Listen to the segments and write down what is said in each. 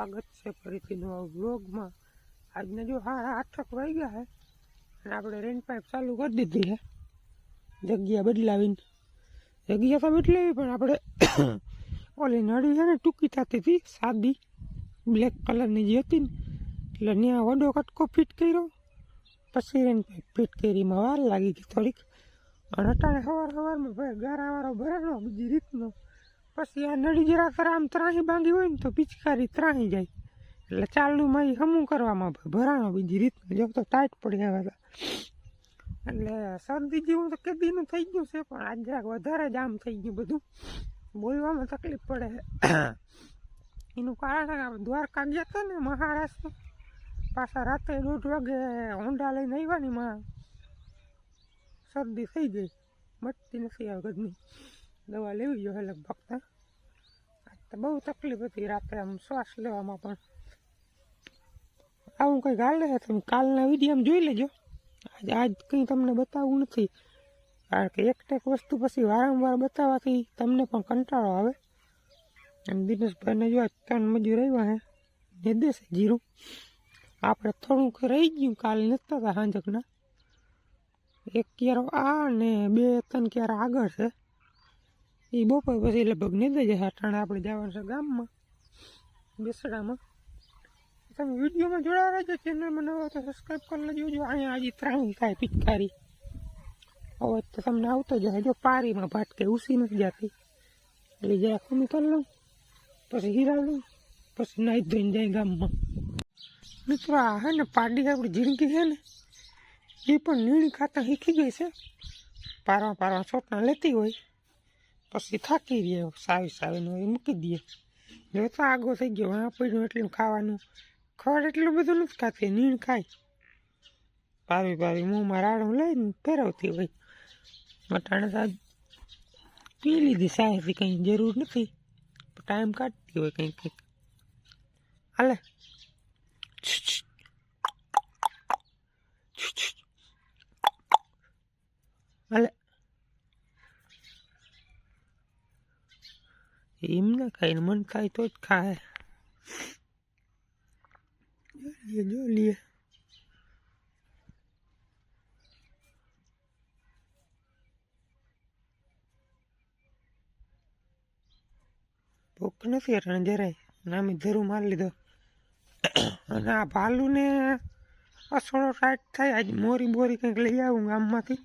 સ્વાગત છે ફરીથી નવા વ્લોગમાં. આજના જો હા આઠક ગયા છે અને આપણે રેન પાઇપ ચાલુ કરી દીધી છે જગ્યા બદલાવીને. જગ્યા તો બદલાવી, પણ આપણે ઓલી નળી છે ને, ટૂંકી થતી હતી, સાદી. બ્લેક કલરની જે હતી ને, એટલે ત્યાં વડો કટકો ફિટ કર્યો. પછી રેન પાઇપ ફિટ કરીમાં વાર લાગી ગઈ થોડીક. અને અટાણે સવાર સવારમાં ભાઈ, ગારાવાળો ભરેલો બીજી રીતનો. પછી આ નળી જરા તરા આમ ત્રાહી બાંધી હોય ને તો પિચકારી ત્રાહી જાય. એટલે ચાલુમાં એ હમું કરવામાં ભરાણો બીજી રીતનું જો. તો ટાઈટ પડી હતા એટલે શરદી જેવું તો કેદીનું થઈ ગયું છે, પણ આજ જરાક વધારે જ આમ થઈ ગયું બધું. બોલવામાં તકલીફ પડે એનું કારણ દ્વારકા ગયા હતા ને મહારાષ્ટ્ર પાછા રાતે દોઢ વાગે હોન્ડા લઈને આવ્યા ને માં શરદી થઈ ગઈ. મટતી નથી આ ગદની દવા લેવી જોઈએ લગભગ તો આજ તો બહુ તકલીફ હતી રાત્રે આમ શ્વાસ લેવામાં પણ. આવું કંઈ ગાલે તમે કાલના વીડિયો જોઈ લેજો. આજ આજ કંઈ તમને બતાવવું નથી. કારણ કે એકટેક વસ્તુ પછી વારંવાર બતાવવાથી તમને પણ કંટાળો આવે. એમ દિનેશભાઈને જો આજ ત્રણ મજૂર આવ્યા હે ને દેશે જીરું. આપણે થોડુંક રહી ગયું કાલ નતા હતા સાંજકના. એક ક્યારો આ ને બે ત્રણ ક્યારા આગળ છે. એ બપોર પછી લગભગ નીંદાઈ જશે અટાણે આપણે જવાનું છે ગામમાં, બેસડામાં. તમે વિડીયોમાં જોડાવા રહેજો ચેનલમાં નવો તો સબસ્ક્રાઈબ કરી લેજો. જો અહીંયા આજે ત્રાણી થાય, પિચકારી. અવાજ તો તમને આવતો જશે જો પારીમાં ભાટકે ઉસી નથી જતી. એટલે જરા ખમી કરી લઉં, પછી હીરા લઉં, પછી નાહી ધોઈને જાય ગામમાં. મિત્રો, આ હે ને પાડી આપણી જિંદગી છે ને, એ પણ નીણી ખાતા શીખી ગઈ છે. પારવા પારવા છોટના લેતી હોય. પછી થાકી રહ્યો સાવી સાવીને એ મૂકી દઈએ. જો તો આગો થઈ ગયો હા પડ્યું એટલું ખાવાનું. ખડ એટલું બધું નથી ખાતી, નીણ ખાય. પાવી પાવી મોંમાં રાડું લઈને ફેરવતી હોય. મટાણે સાજ પી લીધી સાહેબથી કંઈ જરૂર નથી. ટાઈમ કાઢતી હોય કંઈક કંઈક. હાલે હાલે. એમ ના ખાય ને મન ખાય તો જ ખાય જોલીએ જોલીએ ભૂખ નથી અટાણે જરાય નામી ધરું મારી લીધો અને આ ભાલુને અસોડો ટાઈટ થાય આજ મોરી બોરી કંઈક લઈ આવું ગામમાંથી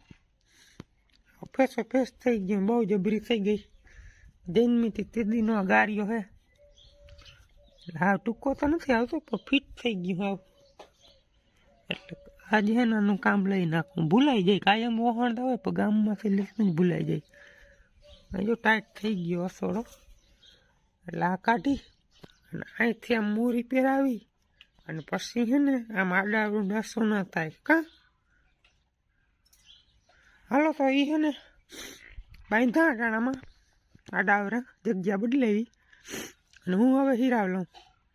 ફેસો ફેસ થઈ ગયો બહુ જબરી થઈ ગઈ જન્મીથી તેદીનો ગાર્યો હે. હા ટૂંકો તો નથી આવતો, પણ ફિટ થઈ ગયું હાવ. એટલે આજે હે ને આનું કામ લઈ નાખું. ભૂલાઈ જાય, કાયમ વહાણતા હોય, પણ ગામમાંથી લઈને જ ભૂલાઈ જાય. હવે જો ટાઈટ થઈ ગયો અસોડો. એટલે આ કાઢી, અને અહીંથી આમ મોરી પહેરાવી, અને પછી છે ને આમ આડાડું ડાસો ના થાય. કા? હાલો તો એ છે ને બાંધા અટાણામાં આડાવરા જગ્યા બદલાવી અને હું હવે હીરાવ લઉં.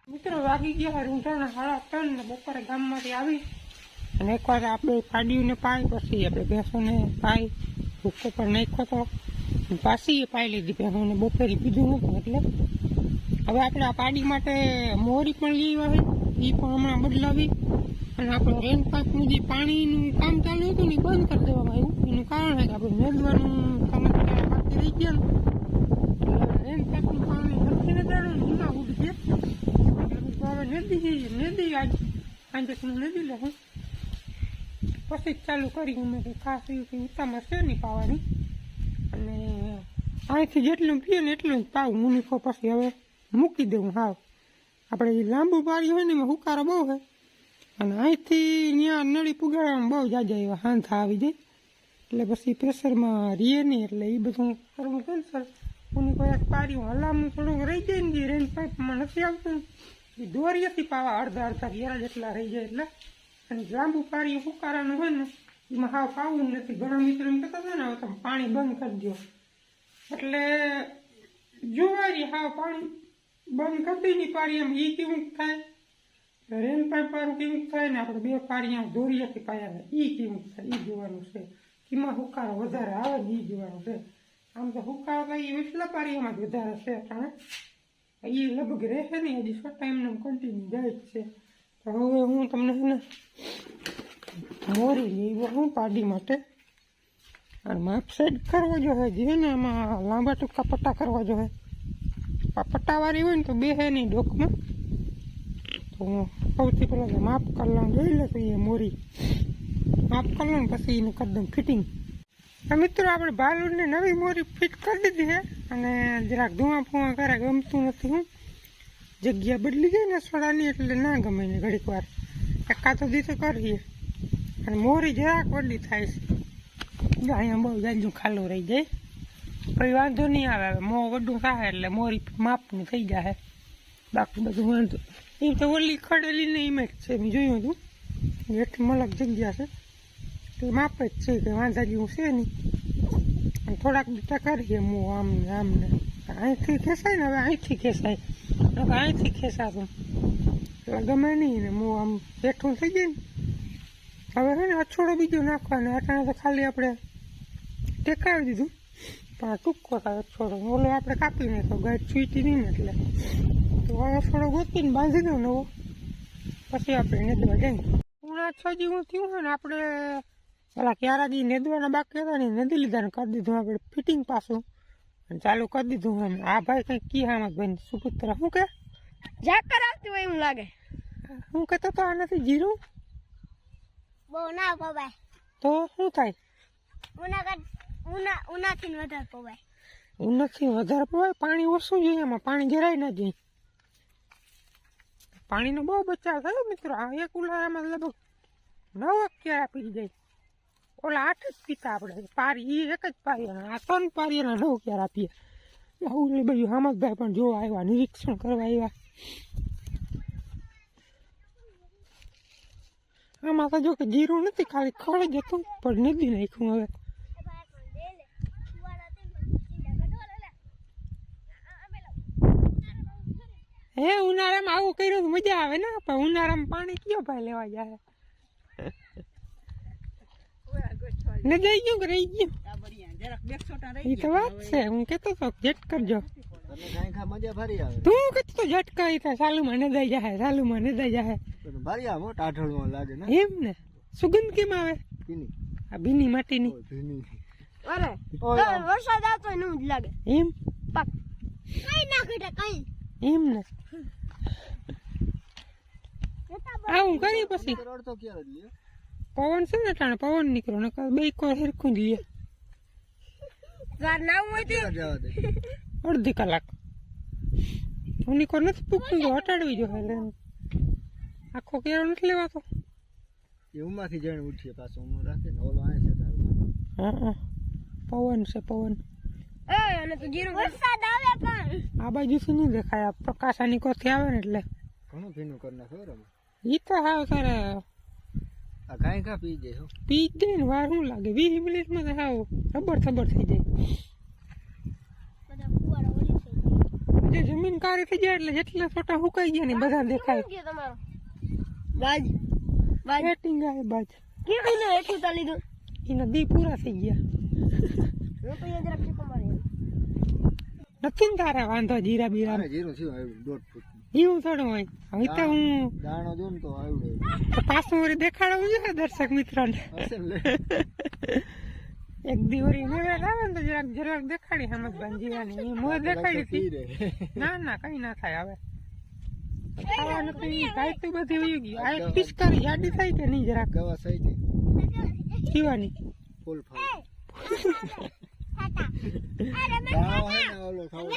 મિત્રો વાગી ગયા રૂંઢાના સાડા ત્રણ ને બપોરે ગામમાંથી આવી. અને એકવાર આપણે પાડીઓને પાય પછી આપણે ભેંસોને પાઈ, ભૂકો પર નાખ્યો તો. પાછી એ પાઈ લીધી ભેંસોને, બપોરે પીધું નહોતું એટલે હવે આપણે આ પાડી માટે મોરી પણ લઈ આવી એ પણ હમણાં બદલાવી. અને આપણે રેન પાઇપનું જે પાણીનું કામ ચાલુ હતું ને બંધ કરી દેવામાં આવ્યું. એનું કારણ છે કે આપણે મેળવાનું સમસ્યા બાકી રહી ગયા ને રેન પાઇપનું પાણી ને એમાં ઉડી ગયા હવે નદી જઈએ નદી આજ. હું નદી લઉં પછી ચાલુ કરી મેં ખાસ એવું ઉતામાં છે નહીં પાવાની અને અહીંથી જેટલું પીએ ને એટલું જ પાવ મુનિફો પછી હવે મૂકી દઉં હાવ. આપણે જે લાંબુ પાડી હોય ને એમાં હુકારો બહુ હોય. અને અહીંથી ત્યાં નળી પુગાડવામાં બહુ જાજા એવા હાંથા આવી જાય. એટલે પછી પ્રેશરમાં રીએ નહીં, એટલે એ બધું કરવું કેન્સર કોની કોઈ એક પાડ્યું હલામું થોડું રહી જાય ને જે રેન પાઇપમાં નથી આવતું. એ દોરીએથી પાવા અડધા અડધા ઘેરા જેટલા રહી જાય એટલે. અને લાંબુ પાડી હુકારાનું હોય ને, એમાં હાવ પાવું નથી. ઘણા મિત્રો એમ કહેતા હતા ને તમે પાણી બંધ કરી દો એટલે જોવારી હાવ પાણી બંધ કરી દઈ પાડી એમ એ કેવું થાય? રેન પાઇપ વાળું કેવું થાય ને, આપણે બે પાડી આમ દોરીએથી પાયા એ કેવું થાય? એ જોવાનું છે. એમાં હુકારો વધારે આવે એ જોવાનું છે. આમ તો હુકાળતા એ એટલા પાડીમાં જ વધારે છે કારણ એ લગભગ રહેશે નહીં હજી સો ટાઈમને કન્ટિન્યુ જાય જ છે. તો હવે હું તમને છે ને મોરી લેવો હું પાડી માટે અને માપ સાઈડ કરવો જોઈએ જે ને આમાં લાંબા ટૂંકા પટ્ટા કરવા જોઈએ આ પટ્ટાવાળી હોય ને તો બેસે નહીં ડોકમાં. તો હું સૌથી પહેલાં માપ કરી લઉં જોઈ લે એ મોરી. માપ કરી લઉં પછી એને કરી દઉં ફિટિંગ મિત્રો, આપણે ભાલુને નવી મોરી ફિટ કરી દીધી છે અને જરાક ધુઆ ફુવા કરે, ગમતું નથી હું. જગ્યા બદલી ગઈ ને સોડાની, એટલે ના ગમે ને ઘડીક વાર. એકા તો દીધો કરીએ. અને મોરી જરાક વડી થાય છે. અહીંયા બહુ જાજુ ખાલું રહી જાય. પછી વાંધો નહીં આવે. હવે મોં વડું થાય એટલે મોરી માપની થઈ જાય બાકી બધું વાંધો. એ તો ઓલી ખડેલી ને એમ છે, મેં જોયું હતું. એટલી મલક જગ્યા છે. તો માપ જ છે કે વાંધા જેવું છે નહીં થોડાક બીટા કરીએ હું આમ ને આમ ને અહીંથી ખેંચાય ને હવે અહીંથી હવે અહીંથી ખેંચાતું એટલે ગમે નહીં ને હું આમ બેઠું થઈ જાય ને હવે છે ને અછોડો બીજો નાખવાનો અટાણે તો ખાલી આપણે ટેકાવી દીધું પણ ટૂંકો થાય અછોડો ઓલો આપણે કાપી નાખ્યો ગાય છૂટી નહીં ને એટલે તો હવે અછોડો ગોતીને બાંધી દઉં નવો પછી આપણે નેદવા જઈએ ઉણા છ જેવું થયું હોય ને આપણે પેલા ક્યારાજી નેદવાના બાકી હતા ને નેદી લીધા ને કરી દીધું આપણે ફિટિંગ પાછું. અને ચાલુ કરી દીધું એમ. આ ભાઈ કંઈક કી હામાં ભાઈ સુપુત્ર શું કે? ઝાકર આવતી હોય એવું લાગે. હું કહેતો તો આ નથી જીરું? બહુ ના પવાય તો શું થાય? ઉના કર ઉના ઉનાથી વધારે પવાય ઉનાથી વધારે પવાય પાણી ઓછું જોઈએ એમાં. પાણી જરાય ના જોઈએ. પાણીનો બહુ બચાવ થયો મિત્રો. આ એક ઉલારામાં લગભગ નવ ક્યારા પી જાય. ઓલા આઠ જ પીતા આપણે પારી એ એક જ પારી આ ત્રણ પારિયાના નવ આપીએ પીએ ઓલી બધું હમદભાઈ પણ જોવા આવ્યા, નિરીક્ષણ કરવા આવ્યા. આમાં તો જો કે જીરું નથી, ખાલી ખડ જ હતું, પણ નદી નાખ્યું હવે. હે, ઉનાળામાં આવું કર્યું મજા આવે ને, પણ ઉનાળામાં પાણી કયો ભાઈ લેવા જાય? ને જઈ ગયું કે રહી ગયું. એ તો વાત છે હું કેતો તો જટ કરજો. તમે કાંઈ ખા મજા ફરી આવે તું કહેતો તો ઝટકા એ થાય સાલુમાં ને દઈ જાય સાલુમાં ને દઈ જાય પણ ભારી આવે હો, ટાઢળમાં લાગે ને એમ ને? સુગંધ કેમ આવે? પીની આ ભીની માટીની. ઓય ભીની અરે ઓય તો વરસાદ આવતો હોય ને એવું જ લાગે. એમ? પાક. કઈ ના ઘટે કઈ? એમ ને? આવું કરી પછી. જ પવન છે ને ટાણે પવન નીકળો ને બે કોર હેરખું જ લે. વાર ના હોય અડધી કલાક. ઉની કોર નથી પૂકતું તો હટાડવી જો હાલે આખો કેરો નથી લેવાતો. એ ઉમાંથી જણ ઉઠીએ પાછો. હું રાખે ને ઓલો આય છે તારું. હા હા. પવન છે પવન. એ અને તો જીરું વરસાદ આવે પણ. આ બાજુથી નહીં દેખાય. આ પ્રકાશ આની કોથી આવે ને એટલે. ઘણું ભીનું કરી નાખો બરાબર ઈ તો હાવ તારે આ કાંઈ ખા પી જાય પી જાય ને વાર શું લાગે? વીસ મિનિટમાં તો હાવ રબર થબર થઈ જાય. જે જમીન કાળી થઈ જાય એટલે જેટલા ફોટા સુકાઈ ગયા ને બધા દેખાય. ગયો બાજ બાજ. બેટિંગ આવે બાજ. ને હેઠું તા લીધું? એના દી પૂરા થઈ ગયા. નથી ને તારે વાંધો જીરા બીરા. જીરો આવ્યું દોઢ ફૂટ. એવું થોડું હોય હવે તો હું દાણો જો ને તો આવ્યું તો પાછું વળી દેખાડવું જોઈએ દર્શક મિત્રોને. એક દિવરી મેળા આવે ને તો જરાક જરાક દેખાડી હમત જીવાની. એ મોં દેખાડી હતી. રે ના ના કઈ ના થાય હવે. ખાવાનું ગાય તો બધી વહી ગઈ આ પિચકારી જાડી થાય કે નહીં જરાક? ગવા સહી છે પીવાની ફૂલ ને ઓલો ખાવું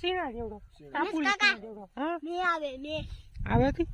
સીણા જેવડો. મે આવે આવે થી